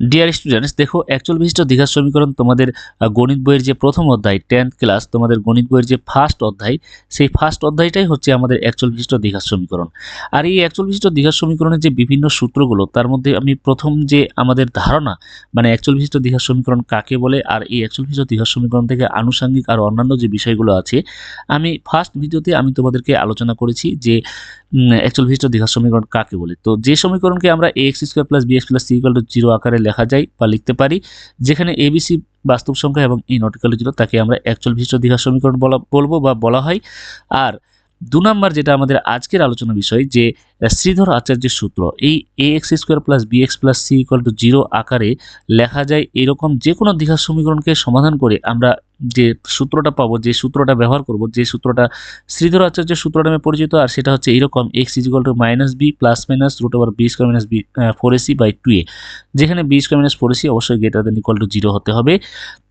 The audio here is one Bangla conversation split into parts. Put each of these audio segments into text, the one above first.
ডিয়ার স্টুডেন্টস দেখো অ্যাকচুয়াল বিশিষ্ট দীঘার সমীকরণ তোমাদের গণিত বইয়ের যে প্রথম অধ্যায় টেন্থ ক্লাস তোমাদের গণিত বইয়ের যে ফার্স্ট অধ্যায়, সেই ফার্স্ট অধ্যায়টাই হচ্ছে আমাদের অ্যাকচুয়াল বিশিষ্ট দীঘার সমীকরণ। আর এই অ্যাকচুয়াল বিশিষ্ট দীঘার সমীকরণের যে বিভিন্ন সূত্রগুলো, তার মধ্যে আমি প্রথম যে আমাদের ধারণা মানে অ্যাকচুয়াল বিশিষ্ট দীঘার সমীকরণ কাকে বলে, আর এই অ্যাকচুয়াল বিশিষ্ট দীঘার সমীকরণ থেকে আনুষঙ্গিক আর অন্যান্য যে বিষয়গুলো আছে, আমি ফার্স্ট ভিডিওতে আমি তোমাদেরকে আলোচনা করেছি যে অ্যাকচুয়াল বিশিষ্ট দীঘার সমীকরণ কাকে বলে। তো যে সমীকরণকে আমরা X square plus B X plus C equal to zero আকারে লেখা যায় বা লিখতে পারি, যেখানে এবিসি বাস্তব সংখ্যা এবং এই নটিক্যাল ছিল তাকে আমরা অ্যাকচুয়াল বিশিষ্ট দীঘা সমীকরণ বলা বলব বা বলা হয়। আর দু নম্বর যেটা আমাদের আজকের আলোচনা বিষয়, যে শ্রীধর আচার্যের সূত্র। এই A X square plus B X plus C equal to zero আকারে লেখা যায় এরকম যে কোনো দীঘার সমীকরণকে সমাধান করে আমরা যে সূত্রটা পাবো, যে সূত্রটা ব্যবহার করব, যে সূত্রটা শ্রীধর আচার্যের সূত্র নামে পরিচিত, আর সেটা হচ্ছে এরকম X equal to minus B plus minus root over B square minus B four AC by two A যেখানে B square minus four AC অবশ্যই greater than equal to zero হতে হবে।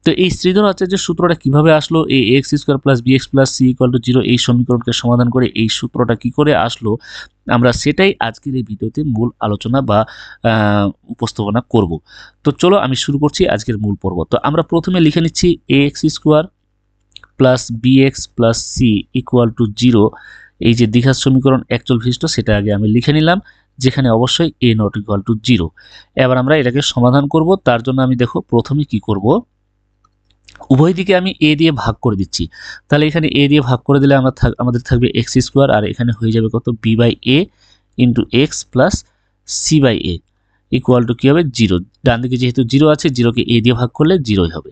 তো এই শ্রীধর আচার্যের সূত্রটা কীভাবে আসলো? এই X square plus B X plus C equal to zero এই সমীকরণকে সমাধান করে এই সূত্রটা কি করে আসলো? আমরা সেটাই আজকের এই ভিডিওতে মূল আলোচনা বা উপস্থাপনা করব। তো চলো আমি শুরু করছি আজকের মূল পর্ব। তো আমরা প্রথমে লিখে নিচ্ছি A X square plus B X plus C equal to zero এই যে দীঘার সমীকরণ অ্যাকচুয়াল বিশিষ্ট সেটা আগে আমি লিখে নিলাম, যেখানে অবশ্যই A not equal to zero এবার আমরা এটাকে সমাধান করব, তার জন্য আমি দেখো প্রথমে কি করব? উভয় দিকে আমি এ দিয়ে ভাগ করে দিচ্ছি। তাহলে এখানে এ দিয়ে ভাগ করে দিলে আমরা আমাদের থাকবে এক্স স্কোয়ার আর এখানে হয়ে যাবে কত? B by A into X plus C by A equal to কী হবে? জিরো ডান দিকে যেহেতু জিরো আছে জিরোকে এ দিয়ে ভাগ করলে জিরোই হবে।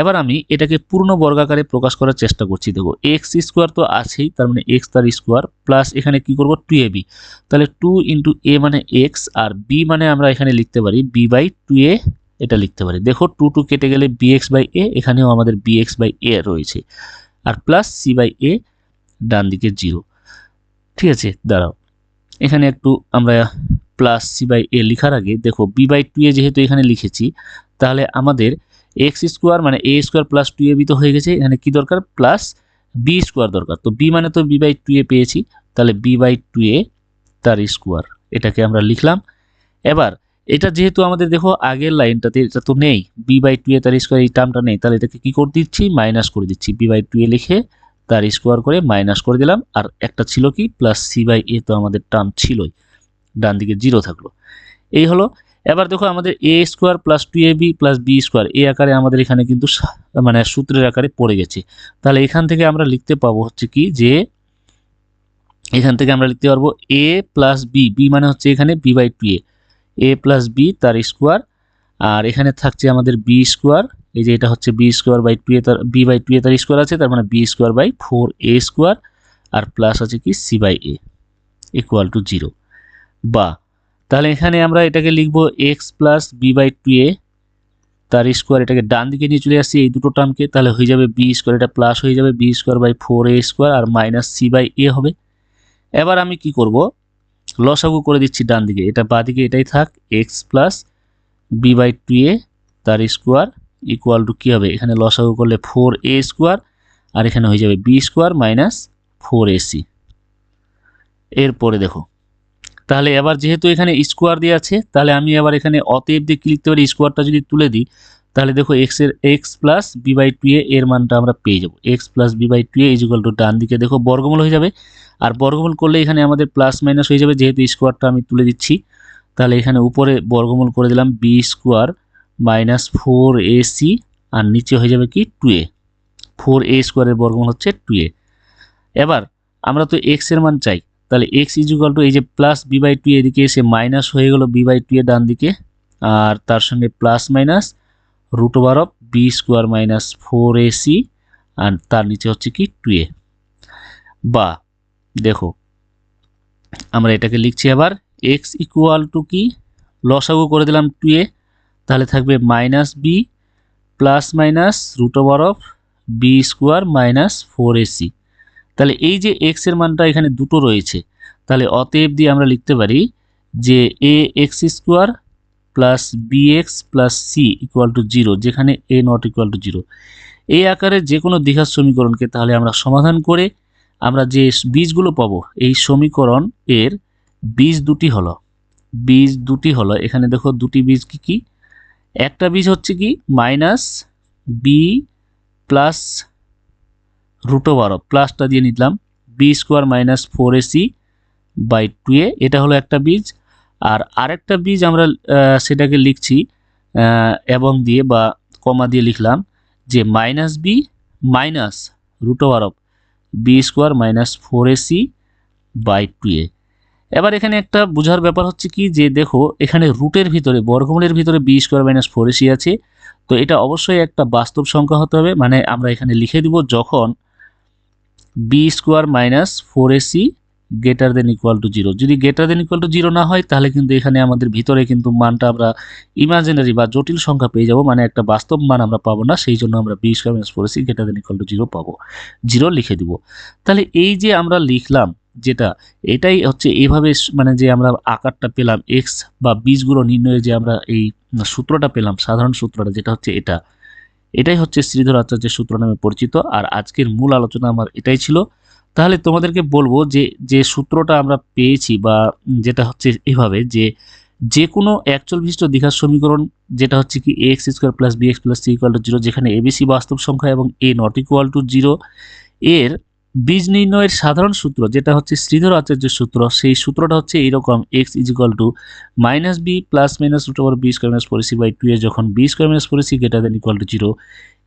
এবার আমি এটাকে পূর্ণ বর্গাকারে প্রকাশ করার চেষ্টা করছি। দেখো এক্স স্কোয়ার তো আছেই, তার মানে এক্স তার স্কোয়ার প্লাস এখানে কি করব? টু এ বি তাহলে টু ইন্টু এ মানে এক্স আর বি মানে আমরা এখানে লিখতে পারি বি বাই টু এ এটা লিখতে পারি। দেখো টু টু কেটে গেলে বি এক্স বাই এ এখানেও আমাদের বি এক্স বাই এ রয়েছে। আর প্লাস সি বাই এ ডান দিকে জিরো ঠিক আছে, দাঁড়াও। এখানে একটু আমরা প্লাস সি বাই এ লেখার আগে দেখো বি বাই টু এ যেহেতু এখানে লিখেছি, তাহলে আমাদের এক্স স্কোয়ার মানে A square plus two A B তো হয়ে গেছে। এখানে কি দরকার? প্লাস বি স্কোয়ার দরকার। তো বি মানে তো বি বাই টু এ পেয়েছি, তাহলে বি বাই টু এ তার স্কোয়ার এটাকে আমরা লিখলাম। এবার এটা যেহেতু আমাদের দেখো আগের লাইনটাতে এটা তো নেই বি বাই টু এ তার স্কোয়ার এই টার্মটা নেই, তাহলে এটাকে কী করে দিচ্ছি? মাইনাস করে দিচ্ছি। বি বাই টু এ লিখে তার স্কোয়ার করে মাইনাস করে দিলাম। আর একটা ছিল কি? প্লাস সি বাই এ তো আমাদের টার্ম ছিলই। ডান দিকে জিরো থাকল। এই হলো। এবার দেখো আমাদের A square plus two A B plus B square এ আকারে আমাদের এখানে কিন্তু মানে সূত্রের আকারে পড়ে গেছে। তাহলে এখান থেকে আমরা লিখতে পাবো হচ্ছে কি যে, এখান থেকে আমরা লিখতে পারব এ প্লাস বি বি মানে হচ্ছে এখানে B by two A A plus B তার স্কোয়ার আর এখানে থাকছে আমাদের বি স্কোয়ার এই যে এটা হচ্ছে B square by two A তার বি বাই টু এ তার স্কোয়ার আছে, তার মানে B square by four A square R plus আছে কি C by A equal to zero বা, তাহলে এখানে আমরা এটাকে লিখব X plus B by two A তার স্কোয়ার এটাকে ডান দিকে নিয়ে চলে আসছি, এই দুটো টার্মকে তাহলে হয়ে যাবে বি স্কোয়ার এটা প্লাস হয়ে যাবে B square by four A square R minus C by A হবে। এবার আমি কি করব? লসাগু করে দিচ্ছি ডান দিকে। এটা বাঁ দিকে এটাই থাক X plus B by two A তার স্কোয়ার ইকুয়াল টু কী হবে? এখানে লসাগু করলে ফোর এ স্কোয়ার আর এখানে হয়ে যাবে B square minus four AC এরপরে দেখো, তাহলে এবার যেহেতু এখানে স্কোয়ার দিয়ে আছে, তাহলে আমি এবার এখানে অতএব দিয়ে লিখতে পারি? স্কোয়ারটা যদি তুলে দিই তাহলে দেখো এক্সের x plus b by two a এর মানটা আমরা পেয়ে যাব। X plus b by two a is equal to ডান দিকে দেখো বর্গমূল হয়ে যাবে। আর বর্গমূল করলে এখানে আমাদের প্লাস মাইনাস হয়ে যাবে, যেহেতু স্কোয়ারটা আমি তুলে দিচ্ছি। তাহলে এখানে উপরে বর্গমূল করে দিলাম b square minus four a c আর নিচে হয়ে যাবে কি টু এ ফোর এ স্কোয়ারের বর্গমূল হচ্ছে টু এ এবার আমরা তো এক্সের মান চাই, তাহলে এক্স ইজুকাল টু এই যে প্লাস বি বাই টু এদিকে এসে মাইনাস হয়ে গেল বি বাই টু এর ডান দিকে, আর তার সঙ্গে plus minus root over of b square minus four a c আর তার নিচে হচ্ছে কি টু এ বা দেখো, আমরা এটাকে লিখছি আবার এক্স ইকুয়াল টু কি? লসাগু করে দিলাম টু এ তাহলে থাকবে minus b plus minus root over of b square minus four a c তাহলে এই যে এক্সের মানটা এখানে দুটো রয়েছে, তাহলে অতএব দিয়ে আমরা লিখতে পারি যে a x square plus b x plus c equal to zero যেখানে a not equal to zero এই আকারে যে কোনো দীঘার সমীকরণকে তাহলে আমরা সমাধান করে আমরা যে বীজগুলো পাবো, এই সমীকরণ এর বীজ দুটি হলো। বীজ দুটি হলো, এখানে দেখো দুটি বীজ কি কি? একটা বীজ হচ্ছে কি? Minus b plus root of প্লাসটা দিয়ে নিলাম। B square minus four a c by two a এটা হলো একটা বীজ। আর আরেকটা বীজ আমরা সেটাকে লিখছি এবং দিয়ে বা কমা দিয়ে লিখলাম যে minus b minus root over of b square minus four a c by two a. এবার এখানে একটা বোঝার ব্যাপার হচ্ছে কি যে দেখো, এখানে রুটের ভিতরে, বর্গমূলের ভিতরে b square minus four a c আছে। তো এটা অবশ্যই একটা বাস্তব সংখ্যা হতে হবে মানে আমরা এখানে লিখে দিব যখন b square minus four a c greater than equal to zero যদি greater than equal to zero না হয়, তাহলে কিন্তু এখানে আমাদের ভিতরে কিন্তু মানটা আমরা ইমাজিনারি বা জটিল সংখ্যা পেয়ে যাব মানে একটা বাস্তব মান আমরা পাবো না, সেই জন্য আমরা b square minus four a c greater than equal to zero পাবো। জিরো লিখে দিব। তাহলে এই যে আমরা লিখলাম যেটা, এটাই হচ্ছে এইভাবে স- মানে যে আমরা আকারটা পেলাম এক্স বা বীজগুলো নির্ণয়ে যে আমরা এই সূত্রটা পেলাম, সাধারণ সূত্রটা, যেটা হচ্ছে এটা। এটাই হচ্ছে শ্রীধর আচার্যের সূত্র নামে পরিচিত, আর আজকের মূল আলোচনা আমার এটাই ছিল। তাহলে তোমাদেরকে বলব যে যে সূত্রটা আমরা পেয়েছি বা যেটা হচ্ছে এভাবে যে যে কোনো অ্যাকচুয়াল বিশিষ্ট দীঘার সমীকরণ, যেটা হচ্ছে কি x square plus b x plus c equal to zero যেখানে এবিসি বাস্তব সংখ্যা এবং a not equal to zero এর বীজ নির্ণয়ের সাধারণ সূত্র, যেটা হচ্ছে শ্রীধর আচার্যের সূত্র, সেই সূত্রটা হচ্ছে এইরকম x is equal to minus b plus minus root over b square minus four c by two a যখন b square minus four c greater than equal to zero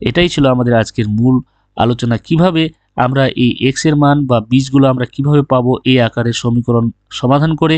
এটাই ছিল আমাদের আজকের মূল আলোচনা। কীভাবে আমরা এই এক্সের মান বা বীজগুলো আমরা কীভাবে পাবো, এই আকারের সমীকরণ সমাধান করে